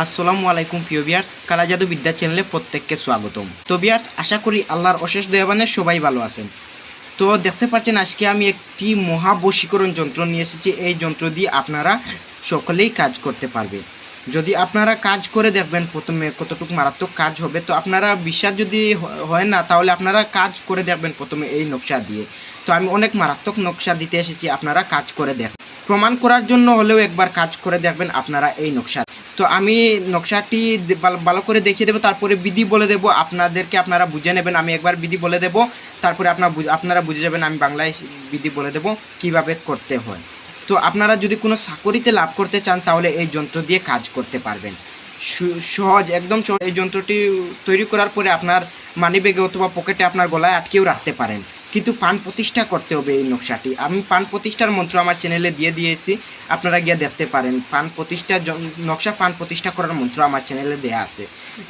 আসসালামু আলাইকুম প্রিয় বিয়ার্স কালা জাদু বিদ্যা চ্যানেলে প্রত্যেককে স্বাগতম। তো বিয়ার্স আশা করি আল্লাহর অশেষ দয়াবানে সবাই ভালো আছেন। তো দেখতে পাচ্ছেন, আজকে আমি একটি মহাবশীকরণ যন্ত্র নিয়ে এসেছি। এই যন্ত্র দিয়ে আপনারা সকলেই কাজ করতে পারবে যদি আপনারা কাজ করে দেখবেন প্রথমে কতটুকু মারাত্মক কাজ হবে, তো আপনারা বিশ্বাস যদি হয় না, তাহলে আপনারা কাজ করে দেখবেন প্রথমে এই নকশা দিয়ে। তো আমি অনেক মারাত্মক নকশা দিতে এসেছি, আপনারা কাজ করে দেখ, প্রমাণ করার জন্য হলেও একবার কাজ করে দেখবেন আপনারা এই নকশা। তো আমি নকশাটি ভালো- করে দেখিয়ে দেবো, তারপরে বিধি বলে দেবো, আপনাদেরকে আপনারা বুঝে নেবেন, আমি একবার বিধি বলে দেবো, তারপরে আপনার আপনারা বুঝে যাবেন, আমি বাংলায় বিধি বলে দেবো, কীভাবে করতে হয়। তো আপনারা যদি কোনো চাকরিতে লাভ করতে চান, তাহলে এই যন্ত্র দিয়ে কাজ করতে পারবেন। সহজ, একদম এই যন্ত্রটি তৈরি করার পরে আপনার মানি ব্যাগে অথবা পকেটে আপনার গলায় আটকেও রাখতে পারেন। কিন্তু পান প্রতিষ্ঠা করতে হবে এই নকশাটি। আমি পান প্রতিষ্ঠার মন্ত্র আমার চ্যানেলে দিয়ে দিয়েছি। আপনারা গিয়ে দেখতে পারেন। পান প্রতিষ্ঠা নকশা পান প্রতিষ্ঠা করার মন্ত্র আমার চ্যানেলে দেয়া আছে।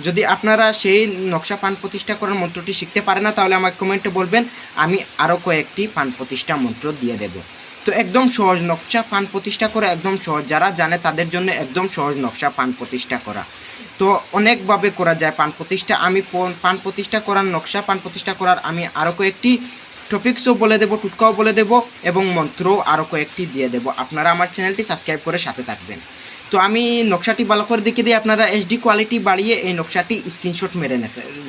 যদি আপনারা সেই নকশা পান প্রতিষ্ঠা করার মন্ত্রটি শিখতে পারে না, তাহলে আমার কমেন্টে বলবেন। আমি আরও কয়েকটি পান প্রতিষ্ঠা মন্ত্র দিয়ে দেব। তো একদম সহজ নকশা পান প্রতিষ্ঠা করা একদম সহজ। যারা জানে তাদের জন্য একদম সহজ নকশা পান প্রতিষ্ঠা করা। তো অনেকভাবে করা যায় পান প্রতিষ্ঠা। আমি পান প্রতিষ্ঠা করার নকশা, পান প্রতিষ্ঠা করার আমি আরও কয়েকটি টপিক্সও বলে দেবো, টুটকাও বলে দেবো এবং মন্ত্রও আরও কয়েকটি দিয়ে দেবো। আপনারা আমার চ্যানেলটি সাবস্ক্রাইব করে সাথে থাকবেন। তো আমি নকশাটি ভালো করে দেখে দিয়ে আপনারা এইচডি কোয়ালিটি বাড়িয়ে এই নকশাটি স্ক্রিনশট মেরে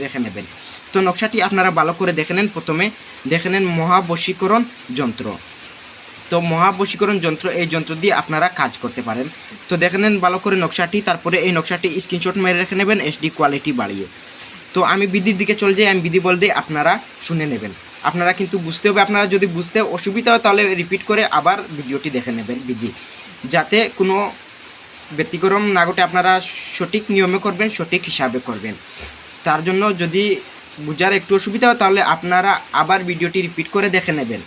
রেখে নেবেন। তো নকশাটি আপনারা ভালো করে দেখে নেন প্রথমে। দেখে নেন মহাবশীকরণ যন্ত্র। তো মহাবশীকরণ যন্ত্র, এই যন্ত্র দিয়ে আপনারা কাজ করতে পারেন। তো দেখে নেন ভালো করে নকশাটি, তারপরে এই নকশাটি স্ক্রিনশট মেরে রেখে নেবেন এইচডি কোয়ালিটি বাড়িয়ে। তো আমি বিধির দিকে চলে যাই, আমি বিধি বল দিয়ে আপনারা শুনে নেবেন। আপনারা কিন্তু বুঝতে হবে, আপনারা যদি বুঝতে অসুবিধা হয় তাহলে রিপিট করে আবার ভিডিওটি দেখে নেবেন বিধি। যাতে কোনো ব্যতিক্রম না ঘটে, আপনারা সঠিক নিয়মে করবেন, সঠিক হিসাবে করবেন। তার জন্য যদি বোঝার একটু অসুবিধা হয় তাহলে আপনারা আবার ভিডিওটি রিপিট করে দেখে নেবেন।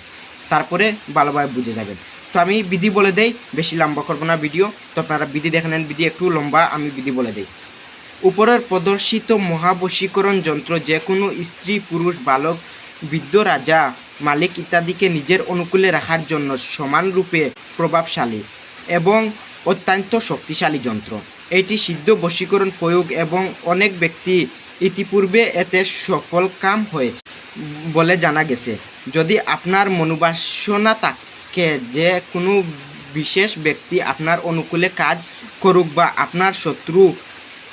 তারপরে ভালোভাবে বুঝে যাবেন। তো আমি বিধি বলে দেই, বেশি লম্বা করব না ভিডিও। তো আপনারা বিধি দেখে নেন, বিধি একটু লম্বা, আমি বিধি বলে দেই। উপরের প্রদর্শিত মহাবশীকরণ যন্ত্র যে কোনো স্ত্রী, পুরুষ, বালক, বৃদ্ধ, রাজা, মালিক ইত্যাদিকে নিজের অনুকূলে রাখার জন্য সমানরূপে প্রভাবশালী এবং অত্যন্ত শক্তিশালী যন্ত্র। এটি সিদ্ধ বশীকরণ প্রয়োগ এবং অনেক ব্যক্তি ইতিপূর্বে এতে সফল কাম হয়েছে বলে জানা গেছে। যদি আপনার মনোবাসনা থাকে যে কোনো বিশেষ ব্যক্তি আপনার অনুকূলে কাজ করুক বা আপনার শত্রু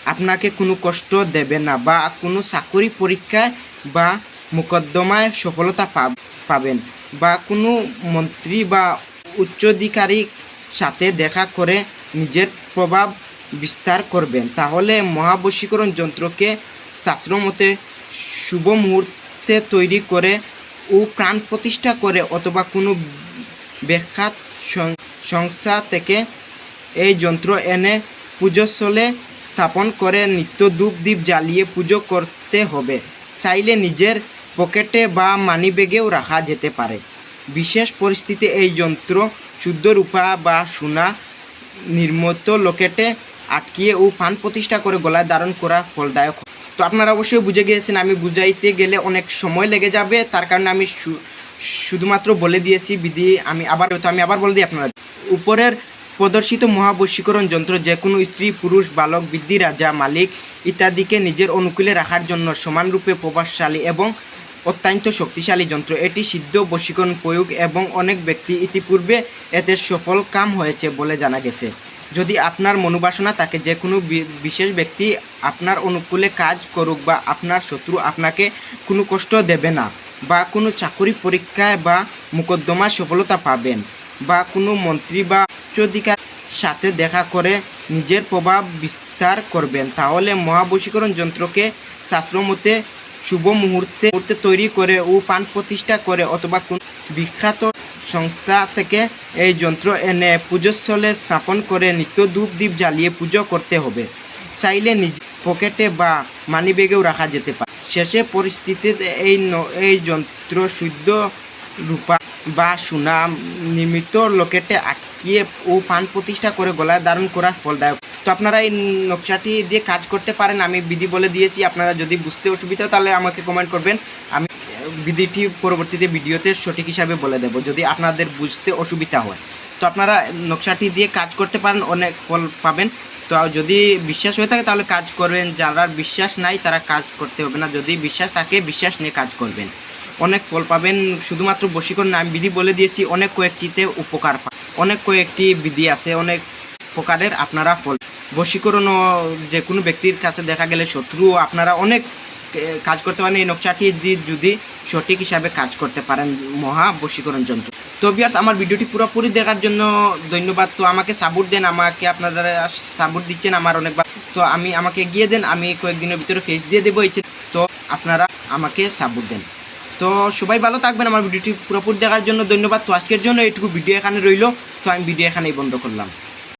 আপনাকে কোনো কষ্ট দেবে না বা কোনো চাকরি পরীক্ষায় বা মোকদ্দমায় সফলতা পাব- পাবেন বা কোনো মন্ত্রী বা উচ্চাধিকারীর সাথে দেখা করে নিজের প্রভাব বিস্তার করবেন, তাহলে মহাবশীকরণ যন্ত্রকে শাস্ত্রমতে শুভ মুহূর্তে তৈরি করে ও প্রাণ প্রতিষ্ঠা করে অথবা কোনো ব্যাখ্যাত সংস্থা থেকে এই যন্ত্র এনে পুজোস্থলে স্থাপন করে নিত্য ধূপ দ্বীপ জ্বালিয়ে পুজো করতে হবে। চাইলে নিজের পকেটে বা মানিব্যাগেও রাখা যেতে পারে। বিশেষ পরিস্থিতি এই যন্ত্র শুদ্ধ রূপা বা সোনা নির্মিত লোকেটে আটকিয়ে ও পান প্রতিষ্ঠা করে গলায় ধারণ করা ফলদায়ক তো আপনারা অবশ্যই বুঝে গিয়েছেন, আমি বুঝাইতে গেলে অনেক সময় লেগে যাবে। তার কারণে আমি শুধুমাত্র বলে দিয়েছি, বিধি, আমি আবার, তো আমি আবার বলে দিই আপনারা উপরের প্রদর্শিত মহাবশীকরণ যন্ত্র যে কোনো স্ত্রী, পুরুষ, বালক, বৃদ্ধি, রাজা, মালিক ইত্যাদিকে নিজের অনুকূলে রাখার জন্য সমানরূপে প্রভাবশালী এবং অত্যন্ত শক্তিশালী যন্ত্র। এটি সিদ্ধ বশীকরণ প্রয়োগ এবং অনেক ব্যক্তি ইতিপূর্বে এতে সফল কাম হয়েছে বলে জানা গেছে। যদি আপনার মনোবাসনা থাকে, যে কোনো বিশেষ ব্যক্তি আপনার অনুকূলে কাজ করুক বা আপনার শত্রু আপনাকে কোনো কষ্ট দেবে না বা কোনো চাকরি পরীক্ষায় বা মোকদ্দমায় সফলতা পাবেন বা কোনো মন্ত্রী বা উচ্চাধিকার সাথে দেখা করে নিজের প্রভাব বিস্তার করবেন, তাহলে মহাবশীকরণ যন্ত্রকে শাস্ত্রমতে শুভ মুহূর্তে মুহূর্তে তৈরি করে ও পান প্রতিষ্ঠা করে অথবা কোন বিখ্যাত সংস্থা থেকে এই যন্ত্র এনে পুজোস্থলে স্থাপন করে নিত্য ধূপ দ্বীপ জ্বালিয়ে পুজো করতে হবে। চাইলে নিজ পকেটে বা মানিব্যাগেও রাখা যেতে পারে। শেষে পরিস্থিতিতে এই এই যন্ত্র শুদ্ধ রূপা বা সোনা নিমিত্ত লোকেটে আটকিয়ে ও পান প্রতিষ্ঠা করে গলায় ধারণ করার ফলদায়ক। তো আপনারা এই নকশাটি দিয়ে কাজ করতে পারেন, আমি বিধি বলে দিয়েছি। আপনারা যদি বুঝতে অসুবিধা তাহলে আমাকে কমেন্ট করবেন। আমি বিধিটি পরবর্তীতে ভিডিওতে সঠিক হিসাবে বলে দেব, যদি আপনাদের বুঝতে অসুবিধা হয়। তো আপনারা নকশাটি দিয়ে কাজ করতে পারেন, অনেক ফল পাবেন। তো যদি বিশ্বাস হয়ে থাকে তাহলে কাজ করবেন, যারা বিশ্বাস নাই তারা কাজ করতে হবে না, যদি বিশ্বাস থাকে বিশ্বাস নিয়ে কাজ করবেন। অনেক ফল পাবেন, শুধুমাত্র বশীকরণ নাম বিধি বলে দিয়েছি, অনেক কয়েকটিতে উপকার পা অনেক কয়েকটি বিধি আছে, অনেক প্রকারের আপনারা ফল বশীকরণ যে কোনো ব্যক্তির কাছে দেখা গেলে শত্রু আপনারা অনেক কাজ করতে পারেন। এই নকশাটি যদি সঠিক হিসাবে কাজ করতে পারেন মহা বশীকরণ যন্ত্র। তো বিয়ার্স আমার ভিডিওটি পুরোপুরি দেখার জন্য ধন্যবাদ। তো আমাকে সাপোর্ট দেন, আমাকে আপনারা সাপোর্ট দিচ্ছেন আমার অনেকবার। তো আমি, আমাকে এগিয়ে দেন, আমি কয়েকদিনের ভিতরে ফেস দিয়ে দেবো এই তো আপনারা আমাকে সাপোর্ট দেন। তো সবাই ভালো থাকবেন, আমার ভিডিওটি পুরোপুরি দেখার জন্য ধন্যবাদ। তো আজকের জন্য এইটুকু ভিডিও এখানে রইল। তো আমি ভিডিও এখানেই বন্ধ করলাম।